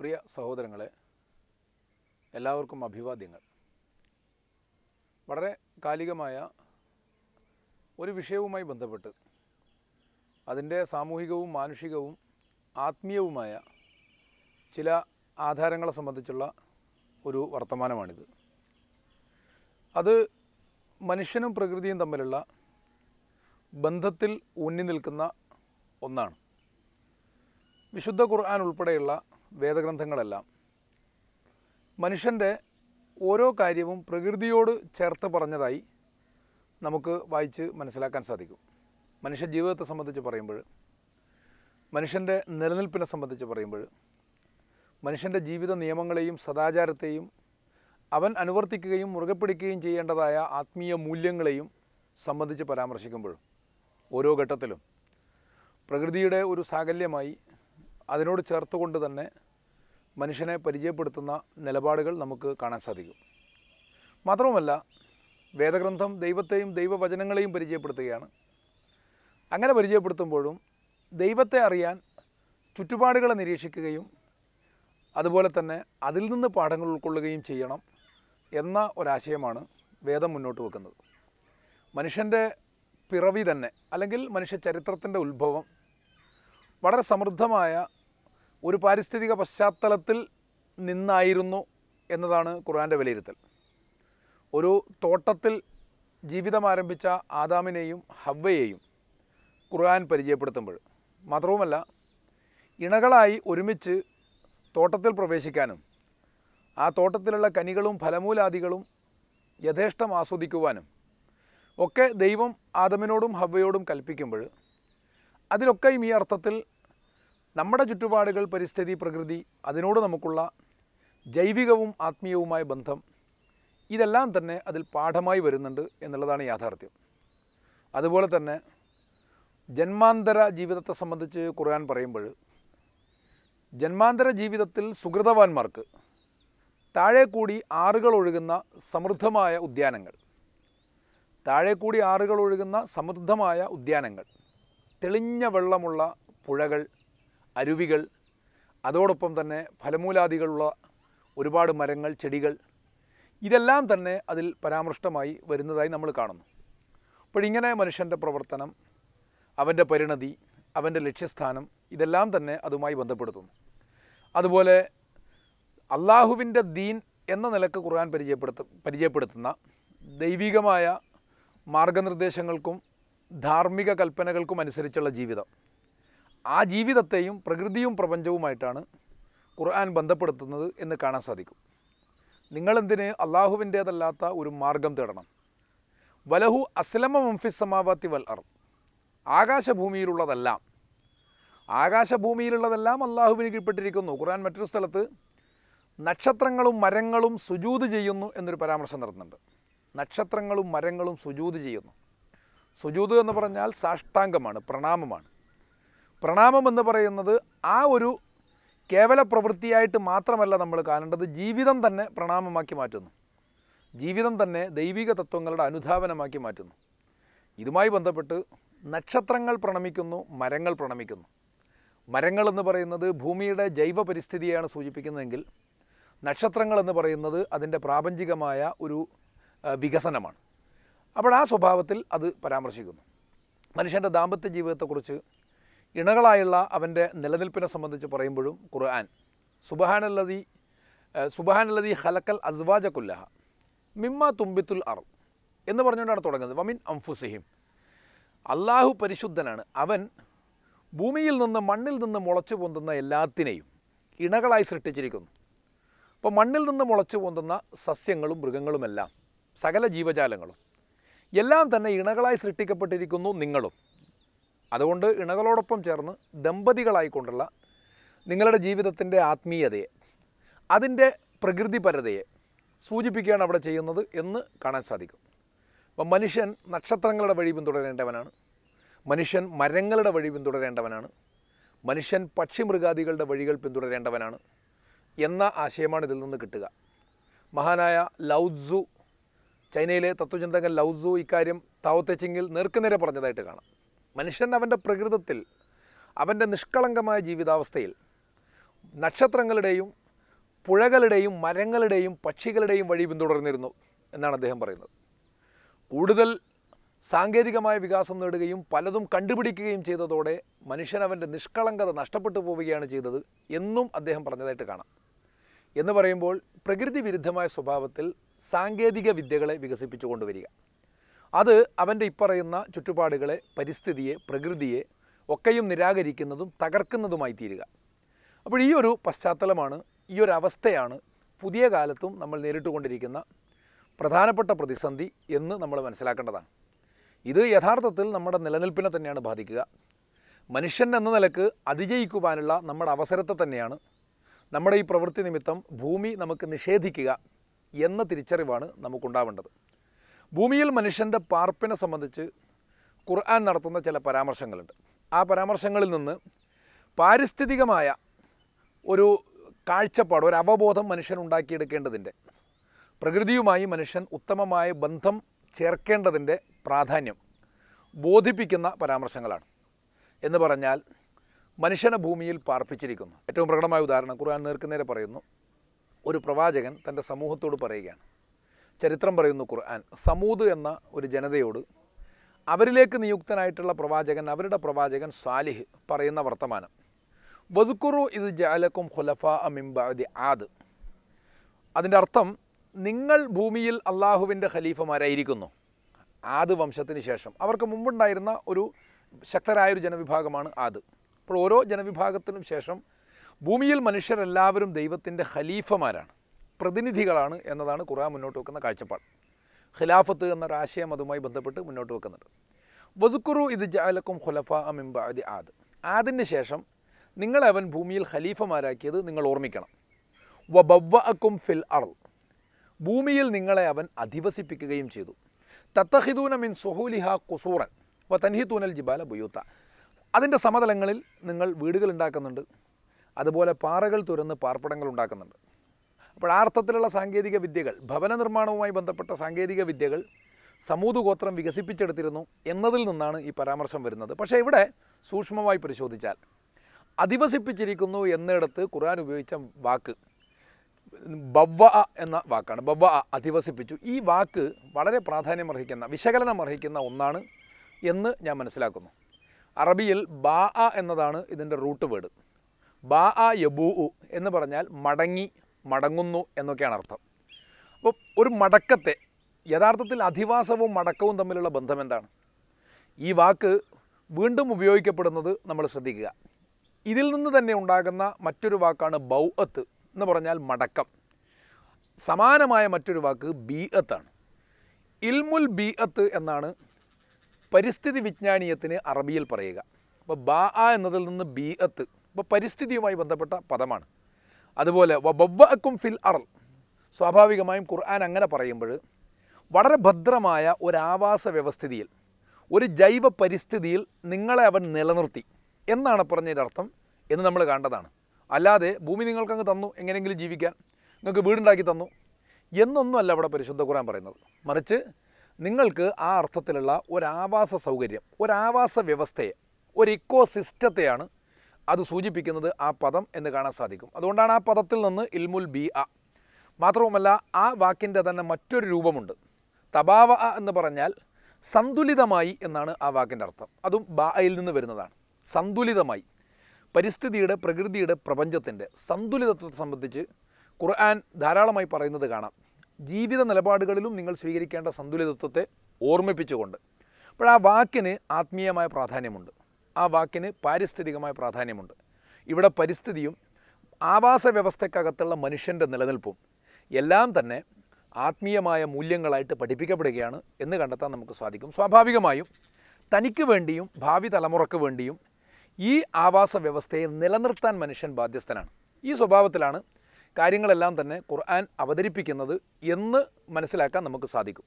പ്രിയ സഹോദരങ്ങളെ എല്ലാവർക്കും അഭിവാദ്യങ്ങൾ. വളരെ കാലികമായ ഒരു വിഷയവുമായി ബന്ധപ്പെട്ട് അതിന്റെ സാമൂഹികവും മാനുഷികവും ആത്മീയവുമായ ചില ആധാരങ്ങളെ സംബന്ധിച്ചുള്ള ഒരു വർത്തമാനമാണിത്. അത് മനുഷ്യനും പ്രകൃതിയും തമ്മിലുള്ള ബന്ധത്തിൽ ഊന്നി നിൽക്കുന്ന ഒന്നാണ്. വിശുദ്ധ ഖുർആൻ ഉൾപ്പെടെയുള്ള വേദഗ്രന്ഥങ്ങളെല്ലാം. മനുഷ്യന്റെ ഓരോ കാര്യവും പ്രകൃതിയോട് ചേർത്ത് പറഞ്ഞതായി നമുക്ക് വായിച്ച് മനസ്സിലാക്കാൻ സാധിക്കും. മനുഷ്യ ജീവിതത്തെ സംബന്ധിച്ച് പറയുമ്പോൾ മനുഷ്യന്റെ നിലനിൽപ്പിനെ സംബന്ധിച്ച് പറയുമ്പോൾ മനുഷ്യന്റെ ജീവിത നിയമങ്ങളെയും സദാചാരത്തെയും അവൻ അനുവർത്തിക്കുകയും മുറുകെ പിടിക്കുകയും ചെയ്യേണ്ടതായ ആത്മീയ മൂല്യങ്ങളെയും സംബന്ധിച്ച് പരാമർശിക്കുമ്പോൾ ഓരോ ഘട്ടത്തിലും പ്രകൃതിയുടെ ഒരു സാകല്യമായി അതിനോട് ചേർത്തുകൊണ്ട് തന്നെ മനുഷ്യനെ പരിചയപ്പെടുത്തുന്ന നിലപാടുകൾ നമുക്ക് കാണാൻ സാധിക്കും. മാത്രവുമല്ല വേദഗ്രന്ഥം ദൈവത്തെയും ദൈവവചനങ്ങളെയും പരിചയപ്പെടുത്തുകയാണ്. അങ്ങനെ പരിചയപ്പെടുത്തുമ്പോഴും ദൈവത്തെ അറിയാൻ ചുറ്റുപാടുകളെ നിരീക്ഷിക്കുകയും അതുപോലെ തന്നെ അതിൽ നിന്ന് പാഠങ്ങൾ ഉൾക്കൊള്ളുകയും ചെയ്യണം എന്ന ഒരാശയമാണ് വേദം മുന്നോട്ട് വെക്കുന്നത്. മനുഷ്യന്റെ പിറവി തന്നെ അല്ലെങ്കിൽ മനുഷ്യ ചരിത്രത്തിന്റെ ഉത്ഭവം വളരെ സമൃദ്ധമായ ഒരു പാരിസ്ഥിതിക പശ്ചാത്തലത്തിൽ നിന്നായിരുന്നു എന്നതാണ് ഖുർആന്റെ വിലയിരുത്തൽ. ഒരു തോട്ടത്തിൽ ജീവിതം ആരംഭിച്ച ആദാമിനെയും ഹവ്വയെയും ഖുർആൻ പരിചയപ്പെടുത്തുമ്പോൾ മാത്രവുമല്ല ഇണകളായി ഒരുമിച്ച് തോട്ടത്തിൽ പ്രവേശിക്കാനും ആ തോട്ടത്തിലുള്ള കനികളും ഫലമൂലാദികളും യഥേഷ്ടം ആസ്വദിക്കുവാനും ഒക്കെ ദൈവം ആദമിനോടും ഹവ്വയോടും കൽപ്പിക്കുമ്പോൾ അതിലൊക്കെയും ഈ അർത്ഥത്തിൽ നമ്മുടെ ചുറ്റുപാടുകൾ പരിസ്ഥിതി പ്രകൃതി അതിനോട് നമുക്കുള്ള ജൈവികവും ആത്മീയവുമായ ബന്ധം ഇതെല്ലാം തന്നെ അതിൽ പാഠമായി വരുന്നുണ്ട് എന്നുള്ളതാണ് യാഥാർത്ഥ്യം. അതുപോലെ തന്നെ ജന്മാന്തര ജീവിതത്തെ സംബന്ധിച്ച് ഖുർആൻ പറയുമ്പോൾ ജന്മാന്തര ജീവിതത്തിൽ സുഹൃതവാന്മാർക്ക് താഴെ കൂടി ആറുകൾ ഒഴുകുന്ന സമൃദ്ധമായ ഉദ്യാനങ്ങൾ താഴെ കൂടി ആറുകൾ ഒഴുകുന്ന സമൃദ്ധമായ ഉദ്യാനങ്ങൾ തെളിഞ്ഞ വെള്ളമുള്ള പുഴകൾ അരുവികൾ അതോടൊപ്പം തന്നെ ഫലമൂലാദികളുള്ള ഒരുപാട് മരങ്ങൾ ചെടികൾ ഇതെല്ലാം തന്നെ അതിൽ പരാമൃഷ്ടമായി വരുന്നതായി നമ്മൾ കാണുന്നു. അപ്പോഴിങ്ങനെ മനുഷ്യന്റെ പ്രവർത്തനം അവന്റെ പരിണതി അവന്റെ ലക്ഷ്യസ്ഥാനം ഇതെല്ലാം തന്നെ അതുമായി ബന്ധപ്പെടുത്തുന്നു. അതുപോലെ അള്ളാഹുവിന്റെ ദീൻ എന്ന നിലയ്ക്ക് ഖുർആൻ പരിചയപ്പെടുത്ത പരിചയപ്പെടുത്തുന്ന ദൈവികമായ മാർഗനിർദ്ദേശങ്ങൾക്കും ധാർമ്മിക കൽപ്പനകൾക്കും അനുസരിച്ചുള്ള ജീവിതം. ആ ജീവിതത്തെയും പ്രകൃതിയും പ്രപഞ്ചവുമായിട്ടാണ് ഖുർആൻ ബന്ധപ്പെടുത്തുന്നത് എന്ന് കാണാൻ സാധിക്കും. നിങ്ങളെന്തിന് അള്ളാഹുവിന്റേതല്ലാത്ത ഒരു മാർഗം തേടണം? വലഹു അസ്ലമ മുംഫിസ് സമാവാത്തി വൽ അർ ആകാശഭൂമിയിലുള്ളതെല്ലാം ആകാശഭൂമിയിലുള്ളതെല്ലാം അള്ളാഹുവിന് കീഴ്പ്പെട്ടിരിക്കുന്നു. ഖുർആൻ മറ്റൊരു സ്ഥലത്ത് നക്ഷത്രങ്ങളും മരങ്ങളും സുജൂത് ചെയ്യുന്നു എന്നൊരു പരാമർശം നടത്തുന്നുണ്ട്. നക്ഷത്രങ്ങളും മരങ്ങളും സുജൂത് ചെയ്യുന്നു. സുജൂത് എന്ന് പറഞ്ഞാൽ സാഷ്ടാംഗമാണ് പ്രണാമമാണ്. പ്രണാമം എന്ന് പറയുന്നത് ആ ഒരു കേവല പ്രവൃത്തിയായിട്ട് മാത്രമല്ല നമ്മൾ കാണേണ്ടത് ജീവിതം തന്നെ പ്രണാമമാക്കി മാറ്റുന്നു. ജീവിതം തന്നെ ദൈവിക തത്വങ്ങളുടെ അനുധാവനമാക്കി മാറ്റുന്നു. ഇതുമായി ബന്ധപ്പെട്ട് നക്ഷത്രങ്ങൾ പ്രണമിക്കുന്നു മരങ്ങൾ പ്രണമിക്കുന്നു. മരങ്ങൾ എന്ന് പറയുന്നത് ഭൂമിയുടെ ജൈവ പരിസ്ഥിതിയാണ് സൂചിപ്പിക്കുന്നതെങ്കിൽ നക്ഷത്രങ്ങൾ എന്ന് പറയുന്നത് അതിന്റെ പ്രാപഞ്ചികമായ ഒരു വികസനമാണ്. അപ്പോൾ ആ സ്വഭാവത്തിൽ അത് പരാമർശിക്കുന്നു. മനുഷ്യന്റെ ദാമ്പത്യ ജീവിതത്തെക്കുറിച്ച് ഇണകളായുള്ള അവന്റെ നിലനിൽപ്പിനെ സംബന്ധിച്ച് പറയുമ്പോഴും ഖുർആൻ സുബഹാനല്ലതി സുബഹാനല്ലതി ഹലക്കൽ അസ്വാജ കുല്ലഹ മിമ്മ തുമ്പിത്തുൽ അർ എന്ന് പറഞ്ഞുകൊണ്ടാണ് തുടങ്ങുന്നത്. വമിൻ അംഫുസിഹിം. അള്ളാഹു പരിശുദ്ധനാണ്. അവൻ ഭൂമിയിൽ നിന്ന് മണ്ണിൽ നിന്ന് മുളച്ചു പൊന്തുന്ന എല്ലാത്തിനെയും ഇണകളായി സൃഷ്ടിച്ചിരിക്കുന്നു. അപ്പോൾ മണ്ണിൽ നിന്ന് മുളച്ചു പൊന്തുന്ന സസ്യങ്ങളും മൃഗങ്ങളുമെല്ലാം സകല ജീവജാലങ്ങളും എല്ലാം തന്നെ ഇണകളായി സൃഷ്ടിക്കപ്പെട്ടിരിക്കുന്നു നിങ്ങളും. അതുകൊണ്ട് ഇണകളോടൊപ്പം ചേർന്ന് ദമ്പതികളായിക്കൊണ്ടുള്ള നിങ്ങളുടെ ജീവിതത്തിന്റെ ആത്മീയതയെ അതിന്റെ പ്രകൃതിപരതയെ സൂചിപ്പിക്കുകയാണ് അവിടെ ചെയ്യുന്നത് എന്ന് കാണാൻ സാധിക്കും. അപ്പം മനുഷ്യൻ നക്ഷത്രങ്ങളുടെ വഴി പിന്തുടരേണ്ടവനാണ്. മനുഷ്യൻ മരങ്ങളുടെ വഴി പിന്തുടരേണ്ടവനാണ്. മനുഷ്യൻ പക്ഷിമൃഗാദികളുടെ വഴികൾ പിന്തുടരേണ്ടവനാണ് എന്ന ആശയമാണ് ഇതിൽ നിന്ന് കിട്ടുക. മഹാനായ ലൗസു ചൈനയിലെ തത്വചിന്തകൻ ലൗസു ഇക്കാര്യം താവത്തെ ചിങ്ങിൽ നേർക്കുനേരെ പറഞ്ഞതായിട്ട് കാണാം. മനുഷ്യൻ അവന്റെ പ്രകൃതത്തിൽ അവന്റെ നിഷ്കളങ്കമായ ജീവിതാവസ്ഥയിൽ നക്ഷത്രങ്ങളുടെയും പുഴകളുടെയും മരങ്ങളുടെയും പക്ഷികളുടെയും വഴി പിന്തുടർന്നിരുന്നു എന്നാണ് അദ്ദേഹം പറയുന്നത്. കൂടുതൽ സാങ്കേതികമായ വികാസം നേടുകയും പലതും കണ്ടുപിടിക്കുകയും ചെയ്തതോടെ മനുഷ്യൻ അവന്റെ നിഷ്കളങ്കത നഷ്ടപ്പെട്ടു പോവുകയാണ് ചെയ്തത് എന്നും അദ്ദേഹം പറഞ്ഞതായിട്ട് കാണാം. എന്ന് പറയുമ്പോൾ പ്രകൃതി വിരുദ്ധമായ സ്വഭാവത്തിൽ സാങ്കേതിക വിദ്യകളെ വികസിപ്പിച്ചു കൊണ്ടുവരിക. അത് അവന്റെ ഇപ്പറയുന്ന ചുറ്റുപാടുകളെ പരിസ്ഥിതിയെ പ്രകൃതിയെ ഒക്കെയും നിരാകരിക്കുന്നതും തകർക്കുന്നതുമായി തീരുക. അപ്പോൾ ഈ ഒരു പശ്ചാത്തലമാണ് ഈ ഒരു അവസ്ഥയാണ് പുതിയ കാലത്തും നമ്മൾ നേരിട്ടുകൊണ്ടിരിക്കുന്ന പ്രധാനപ്പെട്ട പ്രതിസന്ധി എന്ന് നമ്മൾ മനസ്സിലാക്കേണ്ടതാണ്. ഇത് യഥാർത്ഥത്തിൽ നമ്മുടെ നിലനിൽപ്പിനെ തന്നെയാണ് ബാധിക്കുക. മനുഷ്യൻ എന്ന നിലയ്ക്ക് അതിജയിക്കുവാനുള്ള നമ്മുടെ അവസരത്തെ തന്നെയാണ് നമ്മുടെ ഈ പ്രവൃത്തി നിമിത്തം ഭൂമി നമുക്ക് നിഷേധിക്കുക എന്ന തിരിച്ചറിവാണ് നമുക്കുണ്ടാവേണ്ടത്. ഭൂമിയിൽ മനുഷ്യന്റെ പാർപ്പിനെ സംബന്ധിച്ച് ഖുർആൻ നടത്തുന്ന ചില പരാമർശങ്ങളുണ്ട്. ആ പരാമർശങ്ങളിൽ നിന്ന് പാരിസ്ഥിതികമായ ഒരു കാഴ്ചപ്പാട് ഒരു അവബോധം മനുഷ്യൻ ഉണ്ടാക്കിയെടുക്കേണ്ടതിന്റെ പ്രകൃതിയുമായി മനുഷ്യൻ ഉത്തമമായ ബന്ധം ചേർക്കേണ്ടതിന്റെ പ്രാധാന്യം ബോധിപ്പിക്കുന്ന പരാമർശങ്ങളാണ്. എന്ന് പറഞ്ഞാൽ മനുഷ്യനെ ഭൂമിയിൽ പാർപ്പിച്ചിരിക്കുന്നു. ഏറ്റവും പ്രകടമായ ഉദാഹരണം ഖുർആൻ നേർക്കുനേരെ പറയുന്നു. ഒരു പ്രവാചകൻ തന്റെ സമൂഹത്തോട് പറയുകയാണ് ചരിത്രം പറയുന്നു ഖുർആൻ. സമൂദ് എന്ന ഒരു ജനതയോട് അവരിലേക്ക് നിയുക്തനായിട്ടുള്ള പ്രവാചകൻ അവരുടെ പ്രവാചകൻ സാലിഹ് പറയുന്ന വർത്തമാനം. വതുക്കുറു ഇത് ജാലക്കും ഖുലഫ അമിംബാദി ആദ്. അതിന്റെ അർത്ഥം നിങ്ങൾ ഭൂമിയിൽ അള്ളാഹുവിന്റെ ഖലീഫമാരായിരിക്കുന്നു. ആദ് വംശത്തിന് ശേഷം. അവർക്ക് മുമ്പുണ്ടായിരുന്ന ഒരു ശക്തരായൊരു ജനവിഭാഗമാണ് ആദ്. അപ്പോൾ ഓരോ ജനവിഭാഗത്തിനും ശേഷം ഭൂമിയിൽ മനുഷ്യരെല്ലാവരും ദൈവത്തിന്റെ ഖലീഫമാരാണ്. പ്രതിനിധികളാണ് എന്നതാണ് ഖുർആൻ മുന്നോട്ട് വെക്കുന്ന കാഴ്ചപ്പാട്. ഖിലാഫത്ത് എന്ന എന്നൊരാശയം അതുമായി ബന്ധപ്പെട്ട് മുന്നോട്ട് വെക്കുന്നുണ്ട്. വസുക്കുറു ഇത് ജാലക്കും ഖുലഫ അമിംബ അതി ആദ്. ആദിന് ശേഷം നിങ്ങളെ അവൻ ഭൂമിയിൽ ഖലീഫമാരാക്കിയത് നിങ്ങൾ ഓർമ്മിക്കണം. വബവ്വഅക്കും ഫിൽ അർ ഭൂമിയിൽ നിങ്ങളെ അവൻ അധിവസിപ്പിക്കുകയും ചെയ്തു. തത്തഹിദൂന മിൻ സുഹൂലിഹ കുസൂറൻ വ തൻഹിത്തൂനൽ ജിബാല ബുയൂത്ത. അതിന്റെ സമതലങ്ങളിൽ നിങ്ങൾ വീടുകൾ ഉണ്ടാക്കുന്നുണ്ട്. അതുപോലെ പാറകൾ തുരന്ന് പാർപ്പിടങ്ങൾ ഉണ്ടാക്കുന്നുണ്ട്. അപ്പോൾ ആ അർത്ഥത്തിലുള്ള സാങ്കേതിക വിദ്യകൾ ഭവന നിർമ്മാണവുമായി ബന്ധപ്പെട്ട സാങ്കേതിക വിദ്യകൾ സമൂതുഗോത്രം വികസിപ്പിച്ചെടുത്തിരുന്നു എന്നതിൽ നിന്നാണ് ഈ പരാമർശം വരുന്നത്. പക്ഷേ ഇവിടെ സൂക്ഷ്മമായി പരിശോധിച്ചാൽ അധിവസിപ്പിച്ചിരിക്കുന്നു എന്നിടത്ത് ഖുർആൻ ഉപയോഗിച്ച വാക്ക് ബവ്വ എന്ന വാക്കാണ്. ബവ്വ അധിവസിപ്പിച്ചു ഈ വാക്ക് വളരെ പ്രാധാന്യം അർഹിക്കുന്ന വിശകലനം അർഹിക്കുന്ന ഒന്നാണ് എന്ന് ഞാൻ മനസ്സിലാക്കുന്നു. അറബിയിൽ ബാ എന്നതാണ് ഇതിന്റെ റൂട്ട് വേർഡ്. ബാ യബൂ എന്ന് പറഞ്ഞാൽ മടങ്ങി മടങ്ങുന്നു എന്നൊക്കെയാണ് അർത്ഥം. അപ്പോൾ ഒരു മടക്കത്തെ യഥാർത്ഥത്തിൽ അധിവാസവും മടക്കവും തമ്മിലുള്ള ബന്ധം എന്താണ്? ഈ വാക്ക് വീണ്ടും ഉപയോഗിക്കപ്പെടുന്നത് നമ്മൾ ശ്രദ്ധിക്കുക. ഇതിൽ നിന്ന് തന്നെ ഉണ്ടാകുന്ന മറ്റൊരു വാക്കാണ് ബൗഅത്ത് എന്ന് പറഞ്ഞാൽ മടക്കം. സമാനമായ മറ്റൊരു വാക്ക് ബീഅത്താണ്. ഇൽമുൽ ബീഅത്ത് എന്നാണ് പരിസ്ഥിതി വിജ്ഞാനീയത്തിന് അറബിയിൽ പറയുക. അപ്പോൾ ബാ എന്നതിൽ നിന്ന് ബീഅത്ത് അപ്പോൾ പരിസ്ഥിതിയുമായി ബന്ധപ്പെട്ട പദമാണ്. അതുപോലെ വവ്വക്കും ഫിൽ അർ സ്വാഭാവികമായും ഖുർആൻ അങ്ങനെ പറയുമ്പോൾ വളരെ ഭദ്രമായ ഒരാവാസ വ്യവസ്ഥിതിയിൽ ഒരു ജൈവ പരിസ്ഥിതിയിൽ നിങ്ങളെ അവൻ നിലനിർത്തി. എന്നാണ് പറഞ്ഞതിന്റെ അർത്ഥം എന്ന് നമ്മൾ കണ്ടതാണ്. അല്ലാതെ ഭൂമി നിങ്ങൾക്കങ്ങ് തന്നു എങ്ങനെയെങ്കിലും ജീവിക്കാൻ നിങ്ങൾക്ക് വീടുണ്ടാക്കി തന്നു എന്നൊന്നുമല്ല അവിടെ പരിശുദ്ധ ഖുർആൻ പറയുന്നത്. മറിച്ച് നിങ്ങൾക്ക് ആ അർത്ഥത്തിലുള്ള ഒരാവാസ സൗകര്യം ഒരാവാസ വ്യവസ്ഥയെ ഒരു ഇക്കോ സിസ്റ്റത്തെയാണ് അത് സൂചിപ്പിക്കുന്നത് ആ പദം എന്ന് കാണാൻ സാധിക്കും. അതുകൊണ്ടാണ് ആ പദത്തിൽ നിന്ന് ഇൽമുൽ ബി അ. മാത്രവുമല്ല ആ വാക്കിന്റെ തന്നെ മറ്റൊരു രൂപമുണ്ട്. തബാവ എന്ന് പറഞ്ഞാൽ സന്തുലിതമായി എന്നാണ് ആ വാക്കിന്റെ അർത്ഥം. അതും ബായിൽ നിന്ന് വരുന്നതാണ്. സന്തുലിതമായി. പരിസ്ഥിതിയുടെ പ്രകൃതിയുടെ പ്രപഞ്ചത്തിന്റെ സന്തുലിതത്വത്തെ സംബന്ധിച്ച് ഖുർആൻ ധാരാളമായി പറയുന്നത് കാണാം. ജീവിത നിലപാടുകളിലും നിങ്ങൾ സ്വീകരിക്കേണ്ട സന്തുലിതത്വത്തെ ഓർമ്മിപ്പിച്ചുകൊണ്ട്. അപ്പോൾ ആ വാക്കിന് ആത്മീയമായ പ്രാധാന്യമുണ്ട്. ആ വാക്കിന് പാരിസ്ഥിതികമായ പ്രാധാന്യമുണ്ട്. ഇവിടെ പരിസ്ഥിതിയും ആവാസ വ്യവസ്ഥയ്ക്കകത്തുള്ള മനുഷ്യന്റെ നിലനിൽപ്പും എല്ലാം തന്നെ ആത്മീയമായ മൂല്യങ്ങളായിട്ട് പഠിപ്പിക്കപ്പെടുകയാണ് എന്ന് കണ്ടെത്താൻ നമുക്ക് സാധിക്കും. സ്വാഭാവികമായും തനിക്ക് വേണ്ടിയും ഭാവി തലമുറയ്ക്ക് വേണ്ടിയും ഈ ആവാസ വ്യവസ്ഥയെ നിലനിർത്താൻ മനുഷ്യൻ ബാധ്യസ്ഥനാണ്. ഈ സ്വഭാവത്തിലാണ് കാര്യങ്ങളെല്ലാം തന്നെ ഖുർആൻ അവതരിപ്പിക്കുന്നത് എന്ന് മനസ്സിലാക്കാൻ നമുക്ക് സാധിക്കും.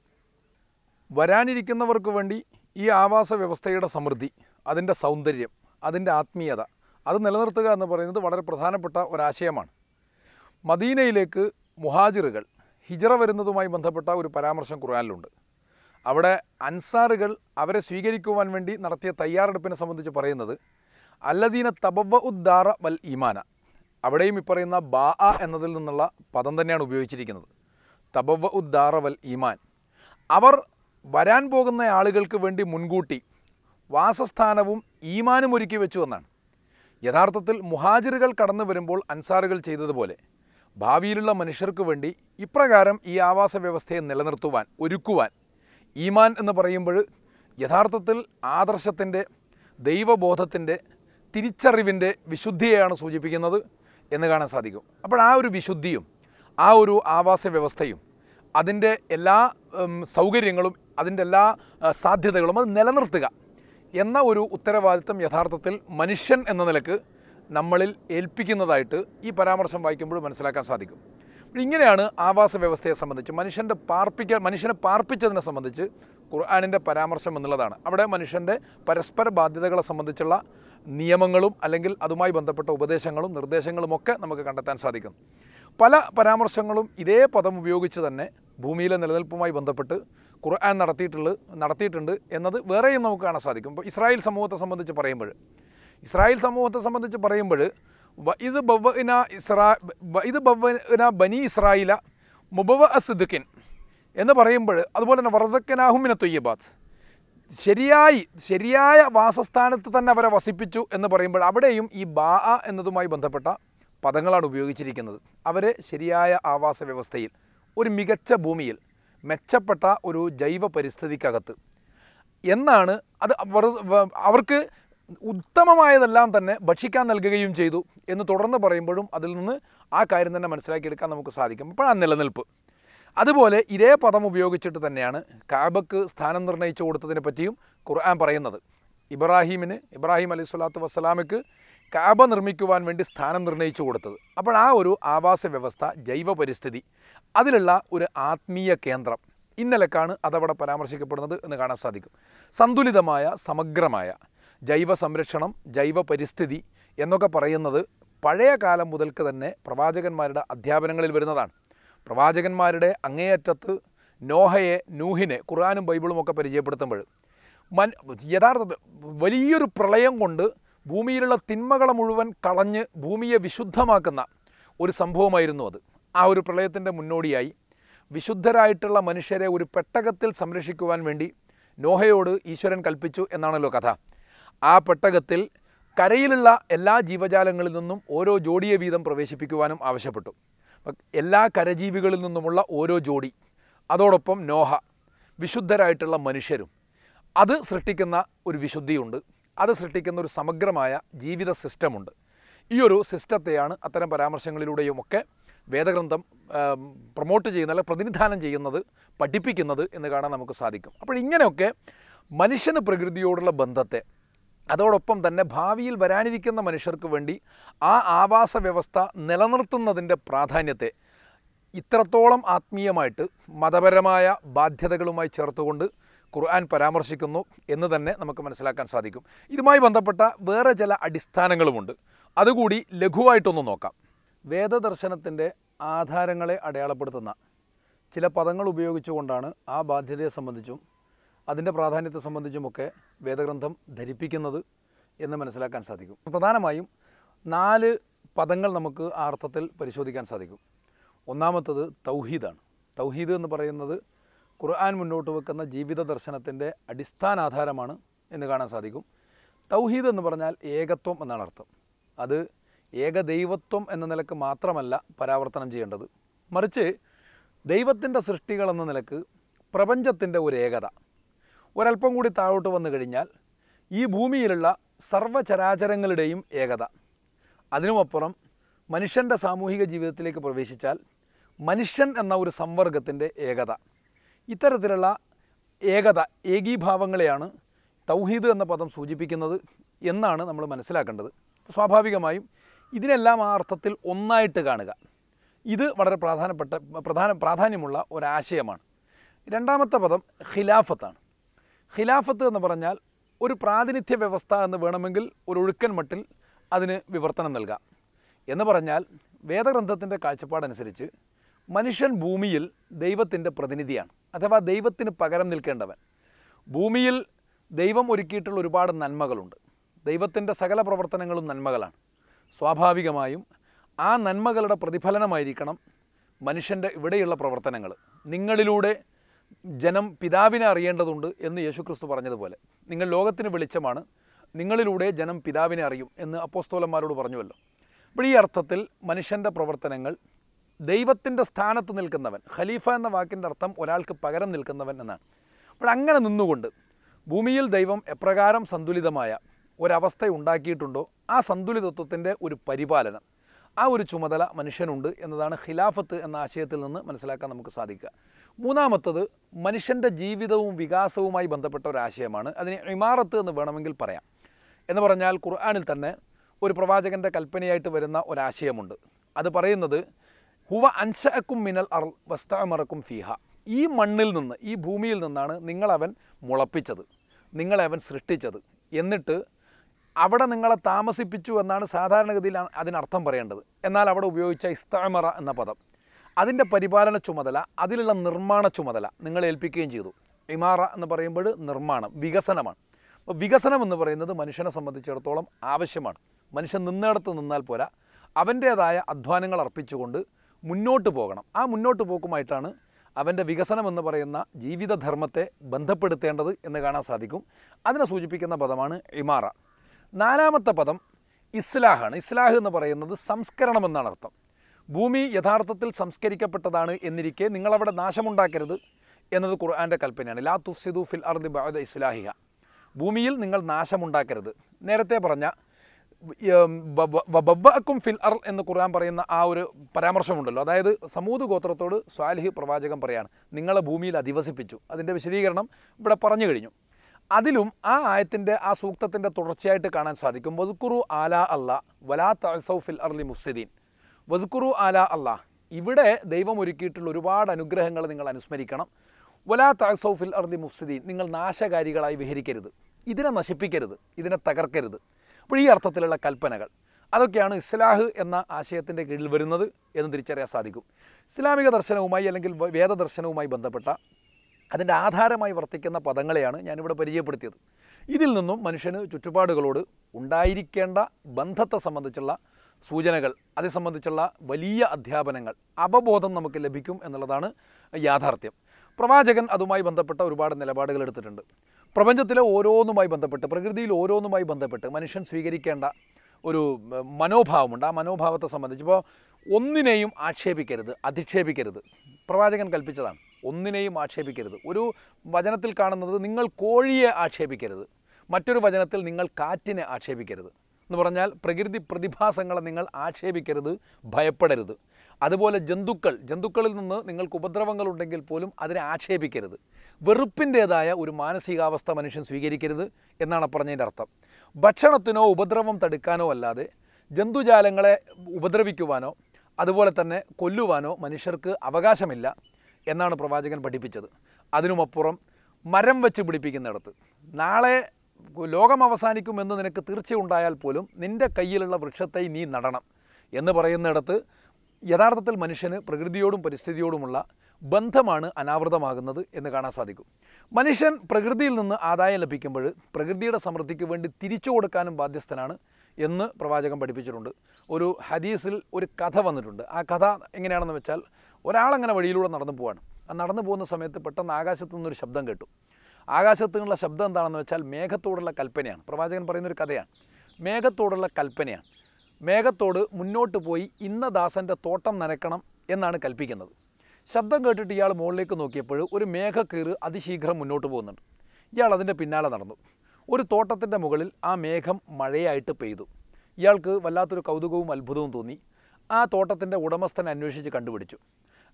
വരാനിരിക്കുന്നവർക്ക് വേണ്ടി ഈ ആവാസ വ്യവസ്ഥയുടെ സമൃദ്ധി അതിന്റെ സൗന്ദര്യം അതിന്റെ ആത്മീയത അത് നിലനിർത്തുക എന്ന് പറയുന്നത് വളരെ പ്രധാനപ്പെട്ട ഒരാശയമാണ്. മദീനയിലേക്ക് മുഹാജിറുകൾ ഹിജറ വരുന്നതുമായി ബന്ധപ്പെട്ട ഒരു പരാമർശം കുറയാനിലുണ്ട് അവിടെ അൻസാറുകൾ അവരെ സ്വീകരിക്കുവാൻ വേണ്ടി നടത്തിയ തയ്യാറെടുപ്പിനെ സംബന്ധിച്ച് പറയുന്നത് അല്ലദീന തബവ ഉദ്ദാറ വൽ ഈമാന. അവിടെയും ഇപ്പറയുന്ന ബാ അ എന്നതിൽ നിന്നുള്ള പദം തന്നെയാണ് ഉപയോഗിച്ചിരിക്കുന്നത്. തബവ ഉദ്ദാറ വൽ ഈമാൻ. അവർ വരാൻ പോകുന്ന ആളുകൾക്ക് വേണ്ടി മുൻകൂട്ടി വാസസ്ഥാനവും ഈമാനും ഒരുക്കി വെച്ചു എന്നാണ്. യഥാർത്ഥത്തിൽ മുഹാജിറുകൾ കടന്നു വരുമ്പോൾ അൻസാറുകൾ ചെയ്തതുപോലെ ഭാവിയിലുള്ള മനുഷ്യർക്ക് വേണ്ടി ഇപ്രകാരം ഈ ആവാസ വ്യവസ്ഥയെ നിലനിർത്തുവാൻ ഒരുക്കുവാൻ ഈമാൻ എന്ന് പറയുമ്പോൾ യഥാർത്ഥത്തിൽ ആദർശത്തിന്റെ ദൈവബോധത്തിന്റെ തിരിച്ചറിവിന്റെ വിശുദ്ധിയെയാണ് സൂചിപ്പിക്കുന്നത് എന്ന് കാണാൻ സാധിക്കും. അപ്പോൾ ആ ഒരു വിശുദ്ധിയും ആ ഒരു ആവാസ വ്യവസ്ഥയും അതിന്റെ എല്ലാ സൗകര്യങ്ങളും അതിന്റെ എല്ലാ സാധ്യതകളും അത് നിലനിർത്തുക. എന്ന ഒരു ഉത്തരവാദിത്തം യഥാർത്ഥത്തിൽ മനുഷ്യൻ എന്ന നിലയ്ക്ക് നമ്മളിൽ ഏൽപ്പിക്കുന്നതായിട്ട് ഈ പരാമർശം വായിക്കുമ്പോൾ മനസ്സിലാക്കാൻ സാധിക്കും. ഇങ്ങനെയാണ് ആവാസ വ്യവസ്ഥയെ സംബന്ധിച്ച് മനുഷ്യന്റെ പാർപ്പിക്കാൻ മനുഷ്യനെ പാർപ്പിച്ചതിനെ സംബന്ധിച്ച് ഖുർആാനിന്റെ പരാമർശം എന്നുള്ളതാണ്. അവിടെ മനുഷ്യന്റെ പരസ്പര ബാധ്യതകളെ സംബന്ധിച്ചുള്ള നിയമങ്ങളും അല്ലെങ്കിൽ അതുമായി ബന്ധപ്പെട്ട ഉപദേശങ്ങളും നിർദ്ദേശങ്ങളുമൊക്കെ നമുക്ക് കണ്ടെത്താൻ സാധിക്കും. പല പരാമർശങ്ങളും ഇതേ പദം ഉപയോഗിച്ച് തന്നെ ഭൂമിയിലെ നിലനിൽപ്പുമായി ബന്ധപ്പെട്ട് ഖുർആൻ നടത്തിയിട്ടുള്ള നടത്തിയിട്ടുണ്ട് എന്നത് വേറെയും നമുക്ക് കാണാൻ സാധിക്കും. ഇപ്പോൾ ഇസ്രായേൽ സമൂഹത്തെ സംബന്ധിച്ച് പറയുമ്പോൾ ഇസ്രായേൽ സമൂഹത്തെ സംബന്ധിച്ച് പറയുമ്പോൾ ഇത് ബവ്വന ഇസ്രാ ഇത് ബവ്വന ബനി ഇസ്രായില മുബവ അസിദ്ക്കിൻ എന്ന് പറയുമ്പോൾ അതുപോലെ തന്നെ വറസക്കനാഹുമിന തൊയ്യബാത്ത്. ശരിയായി ശരിയായ വാസസ്ഥാനത്ത് തന്നെ അവരെ വസിപ്പിച്ചു എന്ന് പറയുമ്പോൾ അവിടെയും ഈ ബാ അ എന്നതുമായി ബന്ധപ്പെട്ട പദങ്ങളാണ് ഉപയോഗിച്ചിരിക്കുന്നത്. അവരെ ശരിയായ ആവാസ വ്യവസ്ഥയിൽ ഒരു മികച്ച ഭൂമിയിൽ മെച്ചപ്പെട്ട ഒരു ജൈവ പരിസ്ഥിതിക്കകത്ത്. എന്നാണ് അത് അവർക്ക് ഉത്തമമായതെല്ലാം തന്നെ ഭക്ഷിക്കാൻ നൽകുകയും ചെയ്തു എന്ന് തുടർന്ന് പറയുമ്പോഴും അതിൽ നിന്ന് ആ കാര്യം തന്നെ മനസ്സിലാക്കിയെടുക്കാൻ നമുക്ക് സാധിക്കും. അപ്പോൾ ആ നിലനിൽപ്പ്. അതുപോലെ ഇതേ പദം ഉപയോഗിച്ചിട്ട് തന്നെയാണ് കാബക്ക് സ്ഥാനം നിർണയിച്ചു കൊടുത്തതിനെ പറ്റിയും ഖുർആൻ പറയുന്നത്. ഇബ്രാഹീമിന് ഇബ്രാഹിം അലൈഹി സ്വലാത്തു വസ്സലാമയ്ക്ക് കാബ നിർമ്മിക്കുവാൻ വേണ്ടി സ്ഥാനം നിർണയിച്ചു കൊടുത്തത്. അപ്പോൾ ആ ഒരു ആവാസ വ്യവസ്ഥ ജൈവ പരിസ്ഥിതി അതിലുള്ള ഒരു ആത്മീയ കേന്ദ്രം ഇന്നലക്കാണ് അതവിടെ പരാമർശിക്കപ്പെടുന്നത് എന്ന് കാണാൻ സാധിക്കും. സന്തുലിതമായ സമഗ്രമായ ജൈവ സംരക്ഷണം ജൈവ പരിസ്ഥിതി എന്നൊക്കെ പറയുന്നത് പഴയ കാലം മുതൽക്ക് തന്നെ പ്രവാചകന്മാരുടെ അധ്യാപനങ്ങളിൽ വരുന്നതാണ്. പ്രവാചകന്മാരുടെ അങ്ങേയറ്റത്ത് നോഹയെ നൂഹിനെ ഖുർആാനും ബൈബിളും ഒക്കെ പരിചയപ്പെടുത്തുമ്പോൾ മൻ യഥാർത്ഥത്തിൽ വലിയൊരു പ്രളയം കൊണ്ട് ഭൂമിയിലുള്ള തിന്മകളെ മുഴുവൻ കളഞ്ഞ് ഭൂമിയെ വിശുദ്ധമാക്കുന്ന ഒരു സംഭവമായിരുന്നു അത്. ആ ഒരു പ്രളയത്തിന്റെ മുന്നോടിയായി വിശുദ്ധരായിട്ടുള്ള മനുഷ്യരെ ഒരു പെട്ടകത്തിൽ സംരക്ഷിക്കുവാൻ വേണ്ടി നോഹയോട് ഈശ്വരൻ കൽപ്പിച്ചു എന്നാണല്ലോ കഥ. ആ പെട്ടകത്തിൽ കരയിലുള്ള എല്ലാ ജീവജാലങ്ങളിൽ നിന്നും ഓരോ ജോഡിയെ വീതം പ്രവേശിപ്പിക്കുവാനും ആവശ്യപ്പെട്ടു. എല്ലാ കരജീവികളിൽ നിന്നുമുള്ള ഓരോ ജോഡി അതോടൊപ്പം നോഹ വിശുദ്ധരായിട്ടുള്ള മനുഷ്യരും. അത് സൃഷ്ടിക്കുന്ന ഒരു വിശുദ്ധിയുണ്ട്. അത് സൃഷ്ടിക്കുന്ന ഒരു സമഗ്രമായ ജീവിത സിസ്റ്റമുണ്ട്. ഈ ഒരു സിസ്റ്റത്തെയാണ് അത്തരം പരാമർശങ്ങളിലൂടെയും ഒക്കെ വേദഗ്രന്ഥം പ്രൊമോട്ട് ചെയ്യുന്ന അല്ലെങ്കിൽ പ്രതിനിധാനം ചെയ്യുന്നത് പഠിപ്പിക്കുന്നത് എന്ന് കാണാൻ നമുക്ക് സാധിക്കും. അപ്പോൾ ഇങ്ങനെയൊക്കെ മനുഷ്യന് പ്രകൃതിയോടുള്ള ബന്ധത്തെ അതോടൊപ്പം തന്നെ ഭാവിയിൽ വരാനിരിക്കുന്ന മനുഷ്യർക്ക് വേണ്ടി ആ ആവാസ വ്യവസ്ഥ നിലനിർത്തുന്നതിന്റെ പ്രാധാന്യത്തെ ഇത്രത്തോളം ആത്മീയമായിട്ട് മതപരമായ ബാധ്യതകളുമായി ചേർത്തുകൊണ്ട് ഖുർആൻ പരാമർശിക്കുന്നു എന്ന് തന്നെ നമുക്ക് മനസ്സിലാക്കാൻ സാധിക്കും. ഇതുമായി ബന്ധപ്പെട്ട വേറെ ചില അടിസ്ഥാനങ്ങളുമുണ്ട്. അതുകൂടി ലഘുവായിട്ടൊന്ന് നോക്കാം. വേദദർശനത്തിന്റെ ആധാരങ്ങളെ അടയാളപ്പെടുത്തുന്ന ചില പദങ്ങൾ ഉപയോഗിച്ചുകൊണ്ടാണ് ആ ബാധ്യതയെ സംബന്ധിച്ചും അതിന്റെ പ്രാധാന്യത്തെ സംബന്ധിച്ചുമൊക്കെ വേദഗ്രന്ഥം ധരിപ്പിക്കുന്നത് എന്ന് മനസ്സിലാക്കാൻ സാധിക്കും. പ്രധാനമായും നാല് പദങ്ങൾ നമുക്ക് ആ അർത്ഥത്തിൽ പരിശോധിക്കാൻ സാധിക്കും. ഒന്നാമത്തത് തൗഹീദാണ്. തൗഹീദ് എന്ന് പറയുന്നത് ഖുർആൻ മുന്നോട്ട് വെക്കുന്ന ജീവിത ദർശനത്തിന്റെ അടിസ്ഥാനാധാരമാണ് എന്ന് കാണാൻ സാധിക്കും. തൗഹീദ് എന്ന് പറഞ്ഞാൽ ഏകത്വം എന്നാണ് അർത്ഥം. അത് ഏകദൈവത്വം എന്ന നിലയ്ക്ക് മാത്രമല്ല പരാവർത്തനം ചെയ്യേണ്ടത്. മറിച്ച് ദൈവത്തിന്റെ സൃഷ്ടികൾ എന്ന നിലയ്ക്ക് പ്രപഞ്ചത്തിന്റെ ഒരു ഏകത. ഒരല്പം കൂടി താഴോട്ട് വന്നു കഴിഞ്ഞാൽ ഈ ഭൂമിയിലുള്ള സർവചരാചരങ്ങളുടെയും ഏകത. അതിനുമപ്പുറം മനുഷ്യന്റെ സാമൂഹിക ജീവിതത്തിലേക്ക് പ്രവേശിച്ചാൽ മനുഷ്യൻ എന്ന ഒരു സംവർഗത്തിന്റെ ഏകത. ഇത്തരത്തിലുള്ള ഏകത ഏകീഭാവങ്ങളെയാണ് തൗഹീദ് എന്ന പദം സൂചിപ്പിക്കുന്നത് എന്നാണ് നമ്മൾ മനസ്സിലാക്കേണ്ടത്. സ്വാഭാവികമായും ഇതിനെല്ലാം ആ അർത്ഥത്തിൽ ഒന്നായിട്ട് കാണുക. ഇത് വളരെ പ്രധാനപ്പെട്ട പ്രധാന പ്രാധാന്യമുള്ള ഒരാശയമാണ്. രണ്ടാമത്തെ പദം ഖിലാഫത്താണ്. ഖിലാഫത്ത് എന്ന് പറഞ്ഞാൽ ഒരു പ്രാതിനിധ്യ വ്യവസ്ഥ എന്ന് വേണമെങ്കിൽ ഒരു ഒഴുക്കൻ മട്ടിൽ അതിന് വിവർത്തനം നൽകാം. എന്ന് പറഞ്ഞാൽ വേദഗ്രന്ഥത്തിന്റെ കാഴ്ചപ്പാടനുസരിച്ച് മനുഷ്യൻ ഭൂമിയിൽ ദൈവത്തിന്റെ പ്രതിനിധിയാണ്. അഥവാ ദൈവത്തിന് പകരം നിൽക്കേണ്ടവൻ. ഭൂമിയിൽ ദൈവം ഒരുക്കിയിട്ടുള്ള ഒരുപാട് നന്മകളുണ്ട്. ദൈവത്തിന്റെ സകല പ്രവർത്തനങ്ങളും നന്മകളാണ്. സ്വാഭാവികമായും ആ നന്മകളുടെ പ്രതിഫലനമായിരിക്കണം മനുഷ്യന്റെ ഇവിടെയുള്ള പ്രവർത്തനങ്ങൾ. നിങ്ങളിലൂടെ ജനം പിതാവിനെ അറിയേണ്ടതുണ്ട് എന്ന് യേശുക്രിസ്തു പറഞ്ഞതുപോലെ. നിങ്ങൾ ലോകത്തിന് വെളിച്ചമാണ്. നിങ്ങളിലൂടെ ജനം പിതാവിനെ അറിയും എന്ന് അപ്പോസ്തോലന്മാരോട് പറഞ്ഞുവല്ലോ. അപ്പോൾ ഈ അർത്ഥത്തിൽ മനുഷ്യന്റെ പ്രവർത്തനങ്ങൾ ദൈവത്തിന്റെ സ്ഥാനത്ത് നിൽക്കുന്നവൻ ഖലീഫ എന്ന വാക്കിന്റെ അർത്ഥം ഒരാൾക്ക് പകരം നിൽക്കുന്നവൻ എന്നാണ്. അപ്പോൾ അങ്ങനെ നിന്നുകൊണ്ട് ഭൂമിയിൽ ദൈവം എപ്രകാരം സന്തുലിതമായ ഒരവസ്ഥ ഉണ്ടാക്കിയിട്ടുണ്ടോ? ആ സന്തുലിതത്വത്തിന്റെ ഒരു പരിപാലനം ആ ഒരു ചുമതല മനുഷ്യനുണ്ട് എന്നതാണ് ഖിലാഫത്ത് എന്ന ആശയത്തിൽ നിന്ന് മനസ്സിലാക്കാൻ നമുക്ക് സാധിക്കുക. മൂന്നാമത്തത് മനുഷ്യന്റെ ജീവിതവും വികാസവുമായി ബന്ധപ്പെട്ട ഒരു ആശയമാണ്. അതിനെ ഇമാറത്ത് എന്ന് വേണമെങ്കിൽ പറയാം. എന്ന് പറഞ്ഞാൽ ഖുർആാനിൽ തന്നെ ഒരു പ്രവാചകന്റെ കൽപ്പനയായിട്ട് വരുന്ന ഒരാശയമുണ്ട്. അത് പറയുന്നത് ഹുവ അൻഷഅക്കും മിനൽ അർ വസ്താമറക്കും ഫീഹ. ഈ മണ്ണിൽ നിന്ന് ഈ ഭൂമിയിൽ നിന്നാണ് നിങ്ങളവൻ മുളപ്പിച്ചത്. അവൻ സൃഷ്ടിച്ചത്. എന്നിട്ട് അവിടെ നിങ്ങളെ താമസിപ്പിച്ചു എന്നാണ് സാധാരണഗതിയിൽ അതിനർത്ഥം പറയേണ്ടത്. എന്നാൽ അവിടെ ഉപയോഗിച്ച ഇസ്താമറ എന്ന പദം. അതിന്റെ പരിപാലന ചുമതല അതിലുള്ള നിർമ്മാണ ചുമതല നിങ്ങൾ ഏൽപ്പിക്കുകയും ചെയ്തു. ഇമാറ എന്ന് പറയുമ്പോൾ നിർമ്മാണം വികസനമാണ്. അപ്പോൾ വികസനം എന്ന് പറയുന്നത് മനുഷ്യനെ സംബന്ധിച്ചിടത്തോളം ആവശ്യമാണ്. മനുഷ്യൻ നിന്നിടത്ത് നിന്നാൽ പോരാ. അവന്റേതായ അധ്വാനങ്ങൾ അർപ്പിച്ചുകൊണ്ട് മുന്നോട്ട് പോകണം. ആ മുന്നോട്ട് പോക്കുമായിട്ടാണ് അവന്റെ വികസനം എന്ന് പറയുന്ന ജീവിതധർമ്മത്തെ ബന്ധപ്പെടുത്തേണ്ടത് എന്ന് കാണാൻ സാധിക്കും. അതിനെ സൂചിപ്പിക്കുന്ന പദമാണ് ഇമാറ. നാലാമത്തെ പദം ഇസ്ലാഹാണ്. ഇസ്ലാഹ് എന്ന് പറയുന്നത് സംസ്കരണം എന്നാണ് അർത്ഥം. ഭൂമി യഥാർത്ഥത്തിൽ സംസ്കരിക്കപ്പെട്ടതാണ് എന്നിരിക്കെ നിങ്ങളവിടെ നാശമുണ്ടാക്കരുത് എന്നത് ഖുർആന്റെ കൽപ്പനയാണ്. ലാ തുഫ്സിദു ഫിൽ അർദി ബഅദ ഇസ്ലാഹിഹ. ഭൂമിയിൽ നിങ്ങൾ നാശമുണ്ടാക്കരുത്. നേരത്തെ പറഞ്ഞ ബബ്ബക്കും ഫിൽ അർ എന്ന് ഖുർആൻ പറയുന്ന ആ ഒരു പരാമർശമുണ്ടല്ലോ. അതായത് സമൂത് ഗോത്രത്തോട് സ്വാലിഹ് പ്രവാചകം പറയാണ് നിങ്ങളെ ഭൂമിയിൽ അധിവസിപ്പിച്ചു. അതിന്റെ വിശദീകരണം ഇവിടെ പറഞ്ഞു കഴിഞ്ഞു. അതിലും ആ ആയത്തിന്റെ ആ സൂക്തത്തിന്റെ തുടർച്ചയായിട്ട് കാണാൻ സാധിക്കും. വതുക്കുറു ആല അല്ല വലാ തസൗ ഫിൽ അർലി മുഫ്സിദീൻ. വതുക്കുറു ആല അല്ല ഇവിടെ ദൈവം ഒരുക്കിയിട്ടുള്ള ഒരുപാട് അനുഗ്രഹങ്ങൾ നിങ്ങൾ അനുസ്മരിക്കണം. വലാ തസൗ ഫിൽ അർലി മുഫ്സിദീൻ. നിങ്ങൾ നാശകാരികളായി വിഹരിക്കരുത്. ഇതിനെ നശിപ്പിക്കരുത്. ഇതിനെ തകർക്കരുത്. അപ്പോൾ ഈ അർത്ഥത്തിലുള്ള കൽപ്പനകൾ അതൊക്കെയാണ് ഇസ്ലാഹ് എന്ന ആശയത്തിന്റെ കീഴിൽ വരുന്നത് എന്ന് തിരിച്ചറിയാൻ സാധിക്കും. ഇസ്ലാമിക ദർശനവുമായി അല്ലെങ്കിൽ വേദദർശനവുമായി ബന്ധപ്പെട്ട അതിന്റെ ആധാരമായി വർത്തിക്കുന്ന പദങ്ങളെയാണ് ഞാനിവിടെ പരിചയപ്പെടുത്തിയത്. ഇതിൽ നിന്നും മനുഷ്യന് ചുറ്റുപാടുകളോട് ഉണ്ടായിരിക്കേണ്ട ബന്ധത്തെ സംബന്ധിച്ചുള്ള സൂചനകൾ അതേ സംബന്ധിച്ചുള്ള വലിയ അധ്യാപനങ്ങൾ അവബോധം നമുക്ക് ലഭിക്കും എന്നുള്ളതാണ് യാഥാർത്ഥ്യം. പ്രവാചകൻ അതുമായി ബന്ധപ്പെട്ട ഒരുപാട് നിലപാടുകൾ എടുത്തിട്ടുണ്ട്. പ്രപഞ്ചത്തിലെ ഓരോന്നുമായി ബന്ധപ്പെട്ട് പ്രകൃതിയിൽ ഓരോന്നുമായി ബന്ധപ്പെട്ട് മനുഷ്യൻ സ്വീകരിക്കേണ്ട ഒരു മനോഭാവമുണ്ട്. ആ മനോഭാവത്തെ സംബന്ധിച്ച് ഇപ്പോൾ ഒന്നിനെയും ആക്ഷേപിക്കരുത് അധിക്ഷേപിക്കരുത്. പ്രവാചകൻ കൽപ്പിച്ചതാണ് ഒന്നിനെയും ആക്ഷേപിക്കരുത്. ഒരു വചനത്തിൽ കാണുന്നത് നിങ്ങൾ കോഴിയെ ആക്ഷേപിക്കരുത് മറ്റൊരു വചനത്തിൽ നിങ്ങൾ കാറ്റിനെ ആക്ഷേപിക്കരുത്. എന്ന് പറഞ്ഞാൽ പ്രകൃതി പ്രതിഭാസങ്ങളെ നിങ്ങൾ ആക്ഷേപിക്കരുത് ഭയപ്പെടരുത്. അതുപോലെ ജന്തുക്കൾ ജന്തുക്കളിൽ നിന്ന് നിങ്ങൾക്ക് ഉപദ്രവങ്ങൾ ഉണ്ടെങ്കിൽ പോലും അതിനെ ആക്ഷേപിക്കരുത്. വെറുപ്പിന്റേതായ ഒരു മാനസികാവസ്ഥ മനുഷ്യൻ സ്വീകരിക്കരുത് എന്നാണ് പറഞ്ഞതിന്റെ അർത്ഥം. ഭക്ഷണത്തിനോ ഉപദ്രവം തടുക്കാനോ അല്ലാതെ ജന്തുജാലങ്ങളെ ഉപദ്രവിക്കുവാനോ അതുപോലെ തന്നെ കൊല്ലുവാനോ മനുഷ്യർക്ക് അവകാശമില്ല എന്നാണ് പ്രവാചകൻ പഠിപ്പിച്ചത്. അതിനുമപ്പുറം മരം വെച്ച് പിടിപ്പിക്കുന്നിടത്ത്. നാളെ ലോകം അവസാനിക്കുമെന്ന് നിനക്ക് തീർച്ചയുണ്ടായാൽ പോലും നിന്റെ കയ്യിലുള്ള വൃക്ഷത്തെ നീ നടണം എന്ന് പറയുന്നിടത്ത് യഥാർത്ഥത്തിൽ മനുഷ്യന് പ്രകൃതിയോടും പരിസ്ഥിതിയോടുമുള്ള ബന്ധമാണ് അനാവൃതമാകുന്നത് എന്ന് കാണാൻ സാധിക്കും. മനുഷ്യൻ പ്രകൃതിയിൽ നിന്ന് ആദായം ലഭിക്കുമ്പോൾ പ്രകൃതിയുടെ സമൃദ്ധിക്ക് വേണ്ടി തിരിച്ചു കൊടുക്കാനും ബാധ്യസ്ഥനാണ് എന്ന് പ്രവാചകൻ പഠിപ്പിച്ചിട്ടുണ്ട്. ഒരു ഹദീസിൽ ഒരു കഥ വന്നിട്ടുണ്ട്. ആ കഥ എങ്ങനെയാണെന്ന് വെച്ചാൽ ഒരാളങ്ങനെ വഴിയിലൂടെ നടന്നു പോവാണ്. ആ നടന്നു പോകുന്ന സമയത്ത് പെട്ടെന്ന് ആകാശത്തു നിന്നൊരു ശബ്ദം കേട്ടു. ആകാശത്തു നിന്നുള്ള ശബ്ദം എന്താണെന്ന് വെച്ചാൽ മേഘത്തോടുള്ള കൽപ്പനയാണ്. പ്രവാചകൻ പറയുന്നൊരു കഥയാണ്. മേഘത്തോടുള്ള കൽപ്പനയാണ്. മേഘത്തോട് മുന്നോട്ട് പോയി ഇന്ന ദാസന്റെ തോട്ടം നനയ്ക്കണം എന്നാണ് കൽപ്പിക്കുന്നത്. ശബ്ദം കേട്ടിട്ട് ഇയാൾ മുകളിലേക്ക് നോക്കിയപ്പോൾ ഒരു മേഘക്കീറ് അതിശീഘ്രം മുന്നോട്ട് പോകുന്നുണ്ട്. ഇയാൾ അതിന്റെ പിന്നാലെ നടന്നു. ഒരു തോട്ടത്തിന്റെ മുകളിൽ ആ മേഘം മഴയായിട്ട് പെയ്തു. ഇയാൾക്ക് വല്ലാത്തൊരു കൗതുകവും അത്ഭുതവും തോന്നി. ആ തോട്ടത്തിന്റെ ഉടമസ്ഥനെ അന്വേഷിച്ച് കണ്ടുപിടിച്ചു.